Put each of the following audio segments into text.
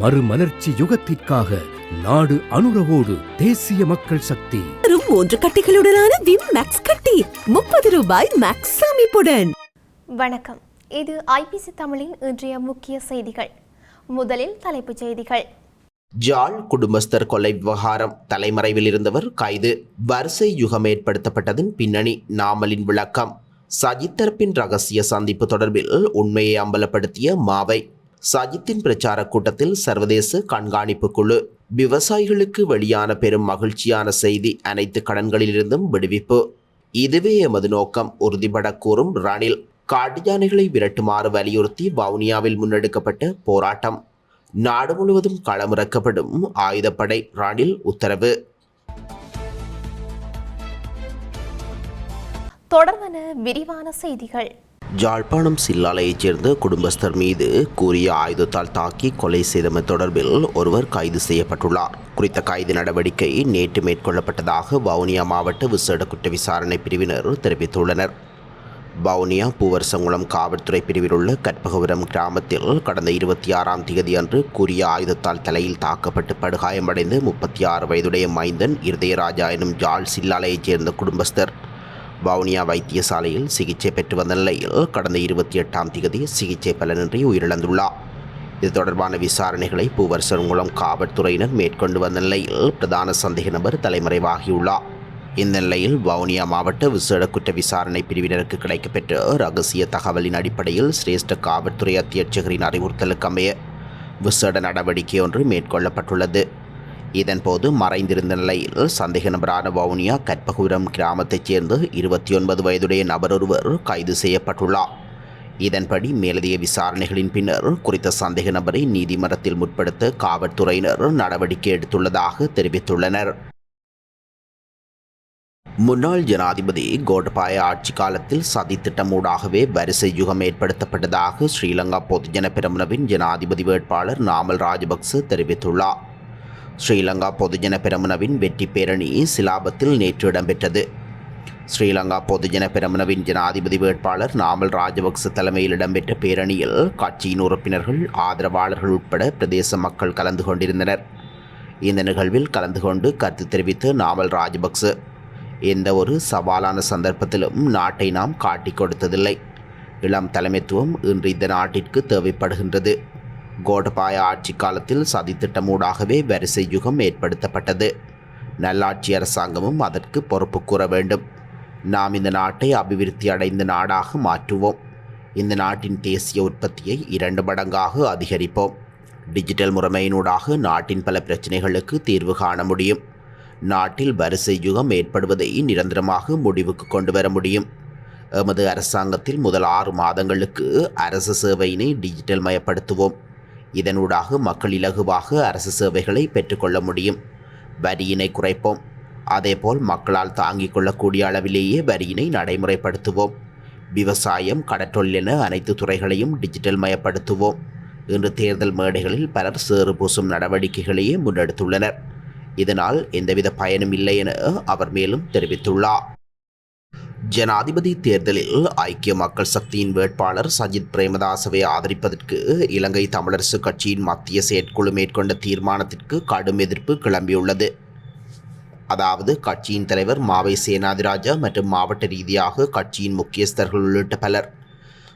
மறுமலர்ச்சி யுகத்திற்காக நாடு அனுரவோடு தேசிய மக்கள் சக்தி. மூன்று கட்டிகளுடனான விம் மேக்ஸ் கட்டி முப்பது ரூபாய் மேக்ஸ் சேமிப்புடன். வணக்கம். இது ஐபிசி தமிழின் இன்றைய முக்கிய செய்திகள். முதலில் தலைப்புச் செய்திகள். ஜாழ் குடும்பஸ்தர் கொலை விவகாரம். தலைமறைவில் இருந்தவர் கைது. வரிசை யுகம் ஏற்படுத்தப்பட்டதன் பின்னணி நாமலின் விளக்கம். சஜித் தரப்பின் ரகசிய சந்திப்பு தொடர்பில் உண்மையை அம்பலப்படுத்திய மாவை. சஜித்தின் பிரச்சார கூட்டத்தில் சர்வதேச கண்காணிப்பு குழு. விவசாயிகளுக்கு வெளியான பெரும் மகிழ்ச்சியான செய்தி அனைத்து கடன்களிலிருந்தும் விடுவிப்பு. இதுவே எமது நோக்கம் உறுதிபட கூறும் ரணில். காட்டு யானைகளை விரட்டுமாறு வலியுறுத்தி வவுனியாவில் முன்னெடுக்கப்பட்ட போராட்டம். நாடு முழுவதும் களமிறக்கப்படும் ஆயுதப்படை ரணில் உத்தரவு. தொடர்பான விரிவான செய்திகள். ஜாழ்ப்பாணம் சில்லாலையைச் சேர்ந்த குடும்பஸ்தர் மீது கூறிய ஆயுதத்தால் தாக்கி கொலை செய்தமை தொடர்பில் ஒருவர் கைது செய்யப்பட்டுள்ளார். குறித்த கைது நடவடிக்கை நேற்று மேற்கொள்ளப்பட்டதாக வவுனியா மாவட்ட விசேட குற்ற விசாரணை பிரிவினர் தெரிவித்துள்ளனர். வவுனியா பூவரசங்குளம் காவல்துறை பிரிவில் உள்ள கற்பகபுரம் கிராமத்தில் கடந்த இருபத்தி ஆறாம் தேதி அன்று கூறிய ஆயுதத்தால் தலையில் தாக்கப்பட்டு படுகாயமடைந்த முப்பத்தி ஆறு வயதுடைய மைந்தன் இருதயராஜா எனும் ஜாழ் சில்லாலையைச் சேர்ந்த குடும்பஸ்தர். வவுனியா வைத்தியசாலையில் சிகிச்சை பெற்று வந்த நிலையில் கடந்த இருபத்தி எட்டாம் தேதி சிகிச்சை பலனின்றி உயிரிழந்துள்ளார். இது தொடர்பான விசாரணைகளை பூவரசன்குளம் காவல்துறையினர் மேற்கொண்டு வந்த நிலையில் பிரதான சந்தேக நபர் தலைமறைவாகியுள்ளார். இந்த நிலையில் வவுனியா மாவட்ட விசேட குற்ற விசாரணை பிரிவினருக்கு கிடைக்கப்பெற்ற ரகசிய தகவலின் அடிப்படையில் சிரேஷ்ட காவல்துறை அத்தியட்சகரின் அறிவுறுத்தலுக்கு அமைய விசேட நடவடிக்கை ஒன்று மேற்கொள்ளப்பட்டுள்ளது. இதன்போது மறைந்திருந்த நிலையில் சந்தேக நபரான வவுனியா கற்பகுரம் கிராமத்தைச் சேர்ந்த இருபத்தி ஒன்பது வயதுடைய நபர் ஒருவர் கைது செய்யப்பட்டுள்ளார். இதன்படி மேலதிக விசாரணைகளின் பின்னர் குறித்த சந்தேக நபரை நீதிமன்றத்தில் முற்படுத்த காவல்துறையினர் நடவடிக்கை எடுத்துள்ளதாக தெரிவித்துள்ளனர். முன்னாள் ஜனாதிபதி கோட்டபாய ஆட்சி காலத்தில் சதி திட்டமூடாகவே வரிசை யுகம் ஏற்படுத்தப்பட்டதாக ஸ்ரீலங்கா பொதுஜன பெரமுனவின் ஜனாதிபதி வேட்பாளர் நாமல் ராஜபக்ச தெரிவித்துள்ளார். ஸ்ரீலங்கா பொதுஜன பெரமுனவின் வெற்றி பேரணி சிலாபத்தில் நேற்று இடம்பெற்றது. ஸ்ரீலங்கா பொதுஜன பெரமுனவின் ஜனாதிபதி வேட்பாளர் நாமல் ராஜபக்ச தலைமையில் இடம்பெற்ற பேரணியில் கட்சியின் உறுப்பினர்கள் ஆதரவாளர்கள் உட்பட பிரதேச மக்கள் கலந்து கொண்டிருந்தனர். இந்த நிகழ்வில் கலந்து கொண்டு கருத்து தெரிவித்த நாமல் ராஜபக்ச எந்த ஒரு சவாலான சந்தர்ப்பத்திலும் நாட்டை நாம் காட்டிக் கொடுத்ததில்லை. இளம் தலைமைத்துவம் இன்று இந்த நாட்டிற்கு தேவைப்படுகின்றது. கோடபாய ஆட்சி காலத்தில் சதித்திட்டமூடாகவே வரிசை யுகம் ஏற்படுத்தப்பட்டது. நல்லாட்சி அரசாங்கமும் அதற்கு பொறுப்பு கூற வேண்டும். நாம் இந்த நாட்டை அபிவிருத்தி அடைந்த நாடாக மாற்றுவோம். இந்த நாட்டின் தேசிய உற்பத்தியை இரண்டு மடங்காக அதிகரிப்போம். டிஜிட்டல் முறைமையினூடாக நாட்டின் பல பிரச்சனைகளுக்கு தீர்வு காண முடியும். நாட்டில் வரிசை யுகம் ஏற்படுவதை நிரந்தரமாக முடிவுக்கு கொண்டு வர முடியும். எமது அரசாங்கத்தில் முதல் ஆறு மாதங்களுக்கு அரசு சேவையினை டிஜிட்டல் மயப்படுத்துவோம். இதனூடாக மக்கள் இலகுவாக அரசு சேவைகளை பெற்றுக்கொள்ள முடியும். வரியினை குறைப்போம். அதேபோல் மக்களால் தாங்கிக் கொள்ளக்கூடிய அளவிலேயே வரியினை நடைமுறைப்படுத்துவோம். விவசாயம் கடற்றொழில் என அனைத்து துறைகளையும் டிஜிட்டல் மயப்படுத்துவோம். இன்று தேர்தல் மேடைகளில் பலர் சேறு பூசும் நடவடிக்கைகளையே முன்னெடுத்துள்ளனர். இதனால் எந்தவித பயனும் இல்லை என அவர் மேலும் தெரிவித்துள்ளார். ஜனாதிபதி தேர்தலில் ஐக்கிய மக்கள் சக்தியின் வேட்பாளர் சஜித் பிரேமதாசவை ஆதரிப்பதற்கு இலங்கை தமிழரசு கட்சியின் மத்திய செயற்குழு மேற்கொண்ட தீர்மானத்திற்கு கடும் எதிர்ப்பு கிளம்பியுள்ளது. அதாவது கட்சியின் தலைவர் மாவை சேனாதிராஜா மற்றும் மாவட்ட ரீதியாக கட்சியின் முக்கியஸ்தர்கள் உள்ளிட்ட பலர்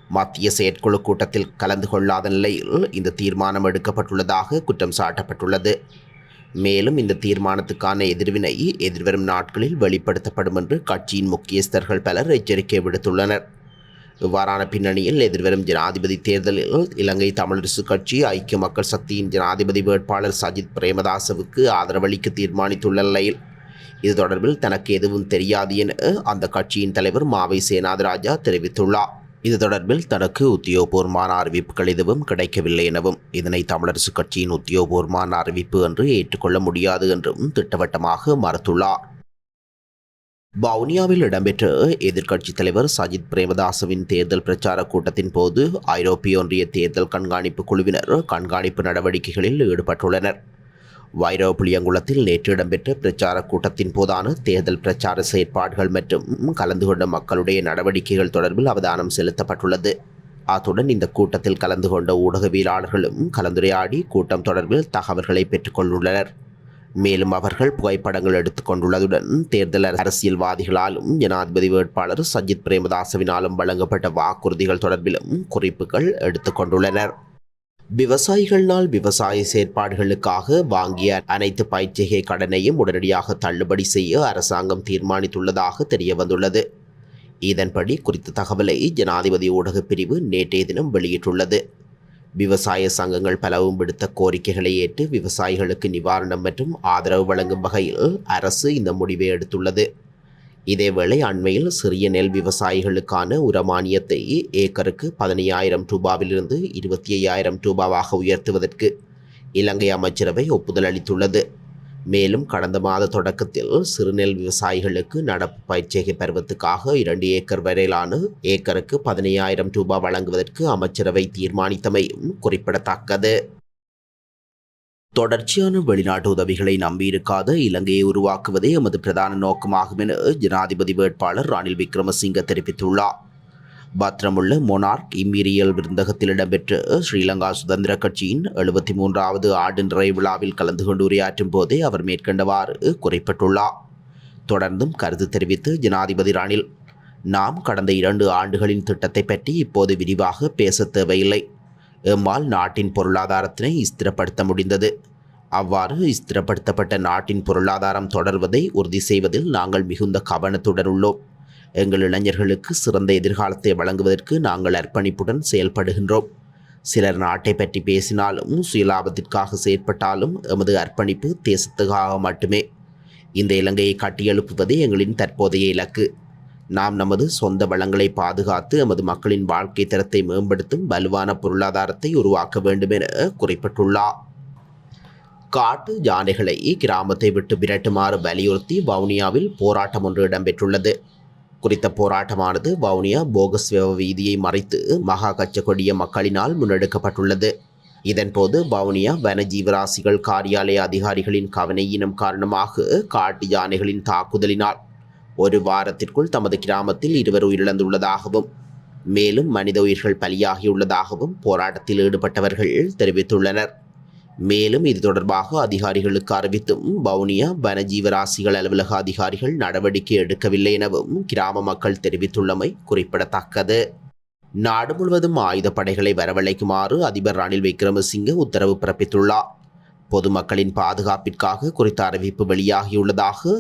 மத்திய செயற்குழு கூட்டத்தில் கலந்து கொள்ளாத நிலையில் இந்த தீர்மானம் எடுக்கப்பட்டுள்ளதாக குற்றம் சாட்டப்பட்டுள்ளது. மேலும் இந்த தீர்மானத்துக்கான எதிர்வினை எதிர்வரும் நாட்களில் வெளிப்படுத்தப்படும் என்று கட்சியின் முக்கியஸ்தர்கள் பலர் எச்சரிக்கை விடுத்துள்ளனர். இவ்வாறான பின்னணியில் எதிர்வரும் ஜனாதிபதி தேர்தலில் இலங்கை தமிழரசு கட்சி ஐக்கிய மக்கள் சக்தியின் ஜனாதிபதி வேட்பாளர் சஜித் பிரேமதாசவுக்கு ஆதரவளிக்க தீர்மானித்துள்ள நிலையில் இது தொடர்பில் தனக்கு எதுவும் தெரியாது என அந்த கட்சியின் தலைவர் மாவை சேனாதராஜா தெரிவித்துள்ளார். இது தொடர்பில் தனக்கு உத்தியோகபூர்வமான அறிவிப்புகள் எதுவும் கிடைக்கவில்லை எனவும் இதனை தமிழரசு கட்சியின் உத்தியோகபூர்வமான அறிவிப்பு என்று ஏற்றுக்கொள்ள முடியாது என்றும் திட்டவட்டமாக மறுத்துள்ளார். வவுனியாவில் இடம்பெற்ற எதிர்க்கட்சித் தலைவர் சஜித் பிரேமதாசவின் தேர்தல் பிரச்சார கூட்டத்தின் போது ஐரோப்பிய ஒன்றிய தேர்தல் கண்காணிப்பு குழுவினர் கண்காணிப்பு நடவடிக்கைகளில் ஈடுபட்டுள்ளனர். வைரவ புளியங்குளத்தில் நேற்று இடம்பெற்ற பிரச்சார கூட்டத்தின் போதான தேர்தல் பிரச்சார செயற்பாடுகள் மற்றும் கலந்து கொண்ட மக்களுடைய நடவடிக்கைகள் தொடர்பில் அவதானம் செலுத்தப்பட்டுள்ளது. அத்துடன் இந்த கூட்டத்தில் கலந்து கொண்ட ஊடகவியலாளர்களும் கலந்துரையாடி கூட்டம் தொடர்பில் தகவல்களை பெற்றுக்கொண்டுள்ளனர். மேலும் அவர்கள் புகைப்படங்கள் எடுத்துக்கொண்டுள்ளதுடன் தேர்தல் அரசியல்வாதிகளாலும் ஜனாதிபதி வேட்பாளர் சஜித் பிரேமதாசவினாலும் வழங்கப்பட்ட வாக்குறுதிகள் தொடர்பிலும் குறிப்புகள் எடுத்துக்கொண்டுள்ளனர் விவசாயிகளால் விவசாய செயற்பாடுகளுக்காக வாங்கிய அனைத்து பயிற்சிகை கடனையும் உடனடியாக தள்ளுபடி செய்ய அரசாங்கம் தீர்மானித்துள்ளதாக தெரிய வந்துள்ளது இதன்படி குறித்த தகவலை ஜனாதிபதி ஊடகப் பிரிவு நேற்றைய தினம் வெளியிட்டுள்ளது. விவசாய சங்கங்கள் பலவும் விடுத்த கோரிக்கைகளை ஏற்று விவசாயிகளுக்கு நிவாரணம் மற்றும் ஆதரவு வழங்கும் வகையில் அரசு இந்த முடிவை எடுத்துள்ளது. இதேவேளை அண்மையில் சிறிய நெல் விவசாயிகளுக்கான உரமானியத்தை ஏக்கருக்கு பதினையாயிரம் ரூபாவிலிருந்து இருபத்தி ஐயாயிரம் ரூபாவாக உயர்த்துவதற்கு இலங்கை அமைச்சரவை ஒப்புதல் அளித்துள்ளது. மேலும் கடந்த மாத தொடக்கத்தில் சிறுநெல் விவசாயிகளுக்கு நடப்பு பயிற்சிகை பருவத்துக்காக இரண்டு ஏக்கர் வரையிலான ஏக்கருக்கு பதினையாயிரம் ரூபாய் வழங்குவதற்கு அமைச்சரவை தீர்மானித்தமையும் குறிப்பிடத்தக்கது. தொடர்ச்சியான வெளிநாட்டு உதவிகளை நம்பியிருக்காத இலங்கையை உருவாக்குவதே எமது பிரதான நோக்கமாகும் என ஜனாதிபதி வேட்பாளர் ரணில் விக்ரமசிங்க தெரிவித்துள்ளார். பத்ரமுள்ள மொனார்க் இம்மீரியல் விருந்தகத்தில் இடம்பெற்ற ஸ்ரீலங்கா சுதந்திர கட்சியின் எழுபத்தி மூன்றாவது ஆண்டு நிறைவு விழாவில் கலந்து கொண்டு உரையாற்றும் போதே அவர் மேற்கண்டவாறு குறிப்பிட்டுள்ளார். தொடர்ந்தும் கருத்து தெரிவித்து ஜனாதிபதி ரணில் நாம் கடந்த இரண்டு ஆண்டுகளின் திட்டத்தை பற்றி இப்போது விரிவாக பேச தேவையில்லை. எம்மால் நாட்டின் பொருளாதாரத்தினை ஸ்திரப்படுத்த முடிந்தது. அவ்வாறு ஸ்திரப்படுத்தப்பட்ட நாட்டின் பொருளாதாரம் தொடர்வதை உறுதி செய்வதில் நாங்கள் மிகுந்த கவனத்துடன் உள்ளோம். எங்கள் இளைஞர்களுக்கு சிறந்த எதிர்காலத்தை வழங்குவதற்கு நாங்கள் அர்ப்பணிப்புடன் செயல்படுகின்றோம். சிலர் நாட்டை பற்றி பேசினாலும் சுயலாபத்திற்காக செயற்பட்டாலும் எமது அர்ப்பணிப்பு தேசத்துக்காக மட்டுமே. இந்த இலங்கையை கட்டியெழுப்புவதே எங்களின் தற்போதைய இலக்கு. நாம் நமது சொந்த வளங்களை பாதுகாத்து எமது மக்களின் வாழ்க்கை தரத்தை மேம்படுத்தும் வலுவான பொருளாதாரத்தை உருவாக்க வேண்டும் என குறிப்பிட்டுள்ளார். காட்டு யானைகளை கிராமத்தை விட்டு விரட்டுமாறு வலியுறுத்தி வவுனியாவில் போராட்டம் ஒன்று இடம்பெற்றுள்ளது. குறித்த போராட்டமானது வவுனியா போகஸ்வேவ வீதியை மறைத்து மகா கச்சகொடிய மக்களினால் முன்னெடுக்கப்பட்டுள்ளது. இதன்போது வவுனியா வனஜீவராசிகள் காரியாலய அதிகாரிகளின் கவனையினம் காரணமாக காட்டு யானைகளின் தாக்குதலினால் ஒரு வாரத்திற்குள் தமது கிராமத்தில் இருவர் உயிரிழந்துள்ளதாகவும் மேலும் மனித உயிர்கள் பலியாகியுள்ளதாகவும் போராட்டத்தில் ஈடுபட்டவர்கள் தெரிவித்துள்ளனர். மேலும் இது தொடர்பாக அதிகாரிகளுக்கு அறிவித்தும் வவுனியா வனஜீவராசிகள் அலுவலக அதிகாரிகள் நடவடிக்கை எடுக்கவில்லை எனவும் கிராம மக்கள் தெரிவித்துள்ளமை குறிப்பிடத்தக்கது. நாடு முழுவதும் ஆயுதப்படைகளை வரவழைக்குமாறு அதிபர் ரணில் விக்ரமசிங்கே உத்தரவு பிறப்பித்துள்ளார். பொதுமக்களின் பாதுகாப்பிற்காக குறித்த அறிவிப்பு வெளியாகியுள்ளதாக